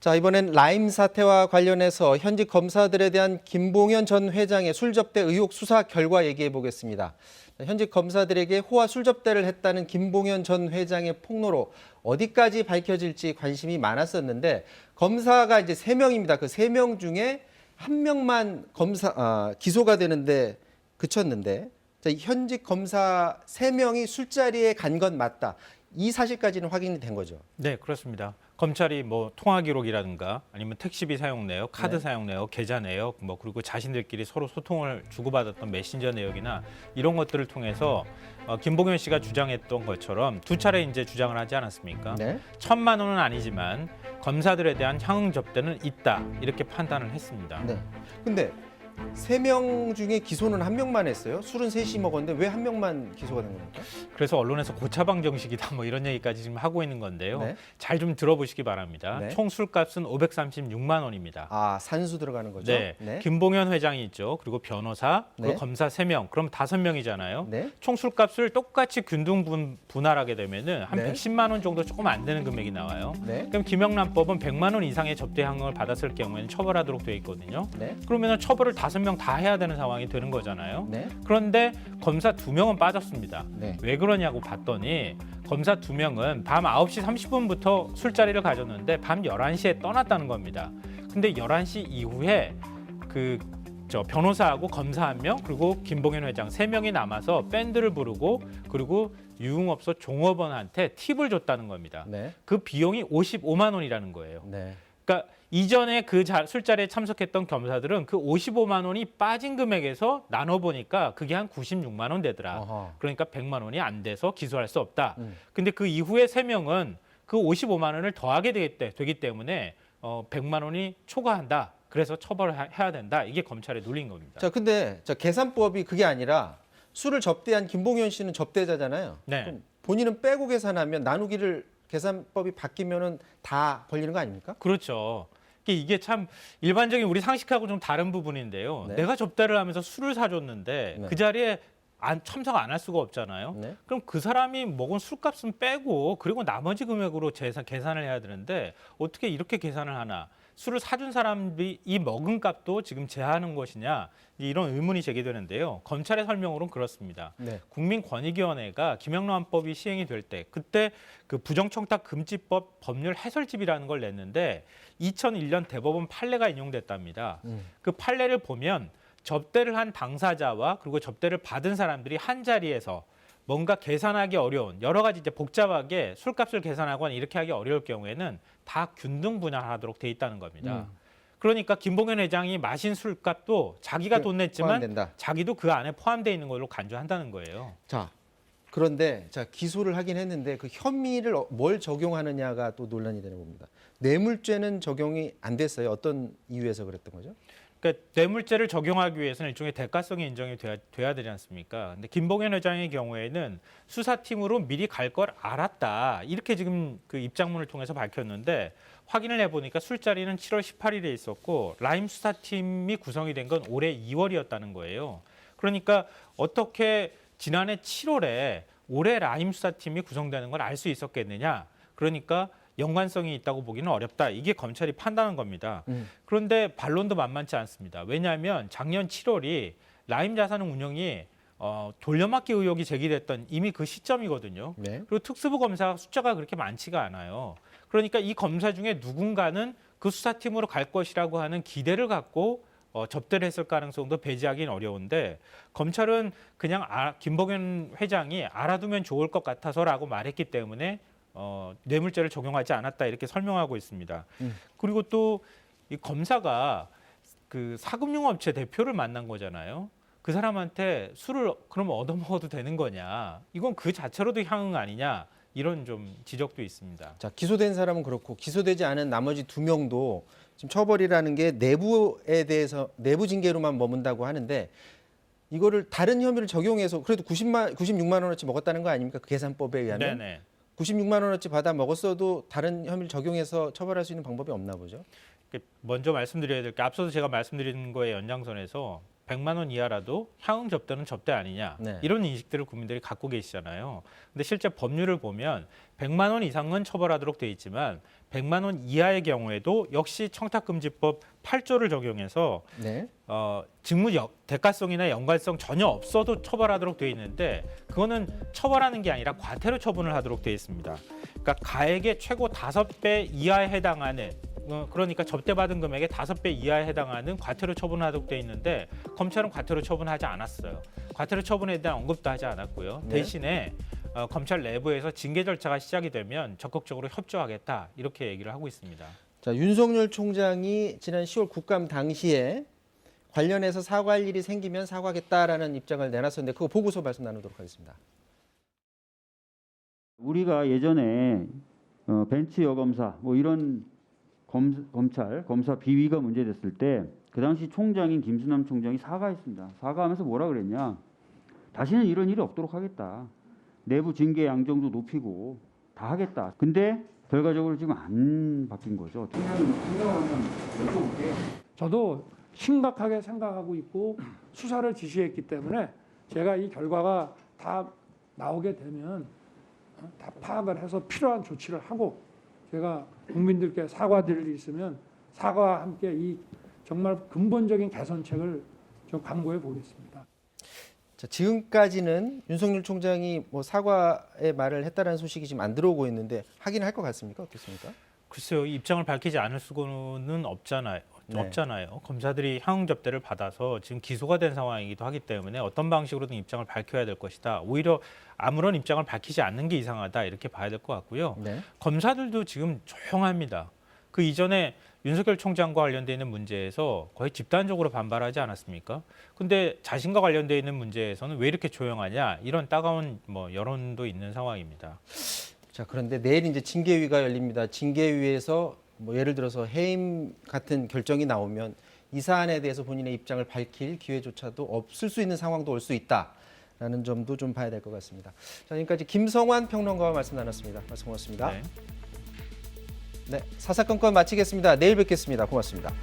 자, 이번엔 라임 사태와 관련해서 현직 검사들에 대한 김봉현 전 회장의 술접대 의혹 수사 결과 얘기해 보겠습니다. 현직 검사들에게 호화 술접대를 했다는 김봉현 전 회장의 폭로로 어디까지 밝혀질지 관심이 많았었는데 검사가 이제 세명입니다 그 세 명 중에 한 명만 검사 아, 기소가 되는데 그쳤는데 자, 이 현직 검사 세명이 술자리에 간 건 맞다. 이 사실까지는 확인이 된 거죠. 네, 그렇습니다. 검찰이 뭐 통화 기록이라든가 아니면 택시비 사용 내역, 카드 네. 사용 내역, 계좌 내역, 뭐 그리고 자신들끼리 서로 소통을 주고받았던 메신저 내역이나 이런 것들을 통해서 어, 김봉현 씨가 주장했던 것처럼 두 차례 이제 주장을 하지 않았습니까? 네. 천만 원은 아니지만 검사들에 대한 향응 접대는 있다 이렇게 판단을 했습니다. 네. 근데 세 명 중에 기소는 한 명만 했어요. 술은 셋이 먹었는데 왜 한 명만 기소가 된 겁니까? 그래서 언론에서 고차방 정식이다 뭐 이런 얘기까지 지금 하고 있는 건데요. 네. 잘 좀 들어보시기 바랍니다. 네. 총 술값은 536만 원입니다. 아 산수 들어가는 거죠. 네. 김봉현 회장이 있죠. 그리고 변호사, 그리고 네. 검사 3명. 그럼 5명이잖아요. 네. 총 술값을 똑같이 균등 분, 분할하게 되면은 한 네. 110만 원 정도 조금 안 되는 금액이 나와요. 네. 그럼 김영란법은 100만 원 이상의 접대항을 받았을 경우에는 처벌하도록 되어 있거든요. 네. 그러면은 처벌을 5명 다 해야 되는 상황이 되는 거잖아요. 네. 그런데 검사 2명은 빠졌습니다. 네. 왜 그러냐고 봤더니 검사 두 명은 밤 9시 30분부터 술자리를 가졌는데 밤 11시에 떠났다는 겁니다. 근데 11시 이후에 그 저 변호사하고 검사 한 명 그리고 김봉현 회장 세 명이 남아서 밴드를 부르고 그리고 유흥업소 종업원한테 팁을 줬다는 겁니다. 네. 그 비용이 55만 원이라는 거예요. 네. 그러니까 이전에 그 자- 술자리에 참석했던 검사들은 그 55만 원이 빠진 금액에서 나눠 보니까 그게 한 96만 원 되더라. 어허. 그러니까 100만 원이 안 돼서 기소할 수 없다. 음. 근데 그 이후에 세 명은 그 55만 원을 더하게 되기, 되기 때문에 어, 100만 원이 초과한다. 그래서 처벌을 하- 해야 된다. 이게 검찰의 논리인 겁니다. 자, 근데 자 계산법이 그게 아니라 술을 접대한 김봉현 씨는 접대자잖아요. 네. 본인은 빼고 계산하면 나누기를 계산법이 바뀌면은 다 걸리는 거 아닙니까? 그렇죠. 이게- 이게 참 일반적인 우리 상식하고 좀 다른 부분인데요. 네. 내가 접대를 하면서 술을 사줬는데 네. 그 자리에 안, 참석 안 할 수가 없잖아요. 네. 그럼 그 사람이 먹은 술값은 빼고 그리고 나머지 금액으로 재산, 계산을 해야 되는데 어떻게 이렇게 계산을 하나? 술을 사준 사람이 이 먹은 값도 지금 제하는 것이냐 이런 의문이 제기되는데요. 검찰의 설명으로는 그렇습니다. 네. 국민권익위원회가 김영란법이 시행이 될 때 그때 그 부정청탁 금지법 법률 해설집이라는 걸 냈는데 2001년 대법원 판례가 인용됐답니다. 음. 그 판례를 보면 접대를 한 당사자와 그리고 접대를 받은 사람들이 한 자리에서 뭔가 계산하기 어려운 여러 가지 이제 복잡하게 술값을 계산하거나 이렇게 하기 어려울 경우에는 다 균등 분할하도록 돼 있다는 겁니다. 음. 그러니까 김봉현 회장이 마신 술값도 자기가 그돈 냈지만 포함된다. 자기도 그 안에 포함되어 있는 걸로 간주한다는 거예요. 자. 그런데 자 기소를 하긴 했는데 그 혐의를 어- 뭘 적용하느냐가 또 논란이 되는 겁니다. 뇌물죄는 적용이 안 됐어요. 어떤 이유에서 그랬던 거죠? 그러니까 뇌물죄를 적용하기 위해서는 일종의 대가성이 인정이 돼야, 돼야 되지 않습니까? 근데 김봉현 회장의 경우에는 수사팀으로 미리 갈 걸 알았다. 이렇게 지금 그 입장문을 통해서 밝혔는데 확인을 해보니까 술자리는 7월 18일에 있었고 라임 수사팀이 구성이 된 건 올해 2월이었다는 거예요. 그러니까 어떻게 지난해 7월에 올해 라임 수사팀이 구성되는 걸 알 수 있었겠느냐? 그러니까 연관성이 있다고 보기는 어렵다. 이게 검찰이 판단한 겁니다. 음. 그런데 반론도 만만치 않습니다. 왜냐하면 작년 7월이 라임 자산운 운영이 어, 돌려막기 의혹이 제기됐던 이미 그 시점이거든요. 네. 그리고 특수부 검사 숫자가 그렇게 많지가 않아요. 그러니까 이 검사 중에 누군가는 그 수사팀으로 갈 것이라고 하는 기대를 갖고 어, 접대를 했을 가능성도 배제하기는 어려운데 검찰은 그냥 아, 김봉현 회장이 알아두면 좋을 것 같아서라고 말했기 때문에 어, 뇌물죄를 적용하지 않았다 이렇게 설명하고 있습니다. 음. 그리고 또 이 검사가 그 사금융 업체 대표를 만난 거잖아요. 그 사람한테 술을 그럼 얻어 먹어도 되는 거냐? 이건 그 자체로도 향응 아니냐? 이런 좀 지적도 있습니다. 자 기소된 사람은 그렇고 기소되지 않은 나머지 두 명도 지금 처벌이라는 게 내부에 대해서 내부 징계로만 머문다고 하는데 이거를 다른 혐의를 적용해서 그래도 90만 96만 원어치 먹었다는 거 아닙니까? 그 계산법에 의하면 네네. 96만 원어치 받아 먹었어도 다른 혐의를 적용해서 처벌할 수 있는 방법이 없나 보죠. 먼저 말씀드려야 될 게 앞서서 제가 말씀드린 거의 연장선에서 100만 원 이하라도 향응 접대는 접대 아니냐 네. 이런 인식들을 국민들이 갖고 계시잖아요. 근데 실제 법률을 보면 100만 원 이상은 처벌하도록 돼 있지만 100만 원 이하의 경우에도 역시 청탁금지법 8조를 적용해서 네. 어, 직무 역, 대가성이나 연관성 전혀 없어도 처벌하도록 돼 있는데 그거는 처벌하는 게 아니라 과태료 처분을 하도록 돼 있습니다. 그러니까 가액의 최고 다섯 배 이하에 해당하는 어, 그러니까 접대받은 금액의 다섯 배 이하에 해당하는 과태료 처분을 하도록 돼 있는데 검찰은 과태료 처분하지 않았어요. 과태료 처분에 대한 언급도 하지 않았고요. 네. 대신에 어, 검찰 내부에서 징계 절차가 시작이 되면 적극적으로 협조하겠다 이렇게 얘기를 하고 있습니다. 자, 윤석열 총장이 지난 10월 국감 당시에 관련해서 사과할 일이 생기면 사과하겠다라는 입장을 내놨었는데 그거 보고서 말씀 나누도록 하겠습니다. 우리가 예전에 어, 벤츠 여검사 뭐 이런 검, 검찰 검사 비위가 문제됐을 때 그 당시 총장인 김수남 총장이 사과했습니다. 사과하면서 뭐라 그랬냐? 다시는 이런 일이 없도록 하겠다. 내부 징계 양정도 높이고 다 하겠다. 근데 결과적으로 지금 안 바뀐 거죠. 저도 심각하게 생각하고 있고 수사를 지시했기 때문에 제가 이 결과가 다 나오게 되면 어, 다 파악을 해서 필요한 조치를 하고 제가 국민들께 사과드릴 일이 있으면 사과와 함께 이 정말 근본적인 개선책을 좀 강구해 보겠습니다. 자, 지금까지는 윤석열 총장이 뭐 사과의 말을 했다라는 소식이 지금 안 들어오고 있는데 하긴 할 것 같습니까? 어떻습니까? 글쎄요 입장을 밝히지 않을 수는 없잖아요. 네. 없잖아요. 검사들이 향응 접대를 받아서 지금 기소가 된 상황이기도 하기 때문에 어떤 방식으로든 입장을 밝혀야 될 것이다. 오히려 아무런 입장을 밝히지 않는 게 이상하다 이렇게 봐야 될 것 같고요. 네. 검사들도 지금 조용합니다. 그 이전에 윤석열 총장과 관련돼 있는 문제에서 거의 집단적으로 반발하지 않았습니까? 근데 자신과 관련돼 있는 문제에서는 왜 이렇게 조용하냐 이런 따가운 뭐 여론도 있는 상황입니다. 자, 그런데 내일 이제 징계위가 열립니다. 징계위에서 뭐 예를 들어서 해임 같은 결정이 나오면 이 사안에 대해서 본인의 입장을 밝힐 기회조차도 없을 수 있는 상황도 올 수 있다라는 점도 좀 봐야 될 것 같습니다. 자, 지금까지 김성환 평론가와 말씀 나눴습니다. 말씀 고맙습니다. 네. 네, 사사건건 마치겠습니다. 내일 뵙겠습니다. 고맙습니다.